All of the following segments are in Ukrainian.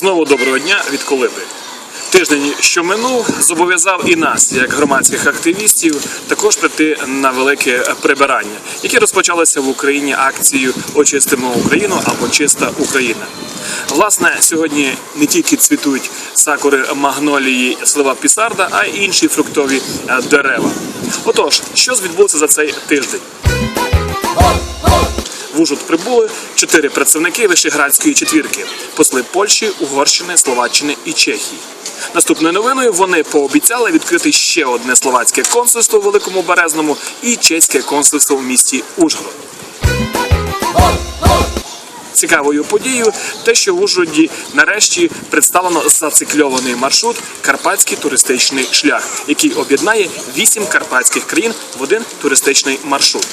Знову доброго дня від Колиби. Тиждень, що минув, зобов'язав і нас, як громадських активістів, також прийти на велике прибирання, яке розпочалося в Україні акцією Очистимо Україну або Чиста Україна. Власне, сьогодні не тільки цвітуть сакури магнолії, слива пісарда, а й інші фруктові е, дерева. Отож, що відбулося за цей тиждень? В прибули чотири працівники Вишеградської четвірки, посли Польщі, Угорщини, Словаччини і Чехії. Наступною новиною вони пообіцяли відкрити ще одне словацьке консульство у Великому Березному і чеське консульство в місті Ужгород. Цікавою подією те, що в Ужгороді нарешті представлено зацикльований маршрут Карпатський туристичний шлях, який об'єднає вісім карпатських країн в один туристичний маршрут.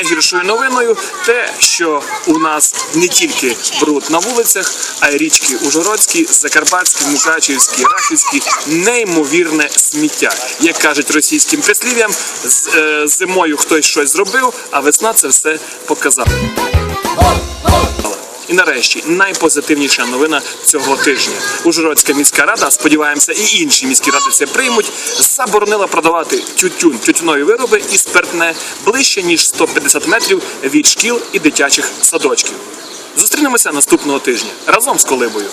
Найгіршою новиною те, що у нас не тільки бруд на вулицях, а й річки Ужгородські, Закарпатські, Мукачівські, Рахівські неймовірне сміття. Як кажуть російським прислів'ям, з- е, зимою хтось щось зробив, а весна це все показала. І нарешті найпозитивніша новина цього тижня. Ужгородська міська рада, сподіваємося, і інші міські ради це приймуть. Заборонила продавати тютюн, тютюнові вироби і спиртне ближче ніж 150 метрів від шкіл і дитячих садочків. Зустрінемося наступного тижня разом з колибою.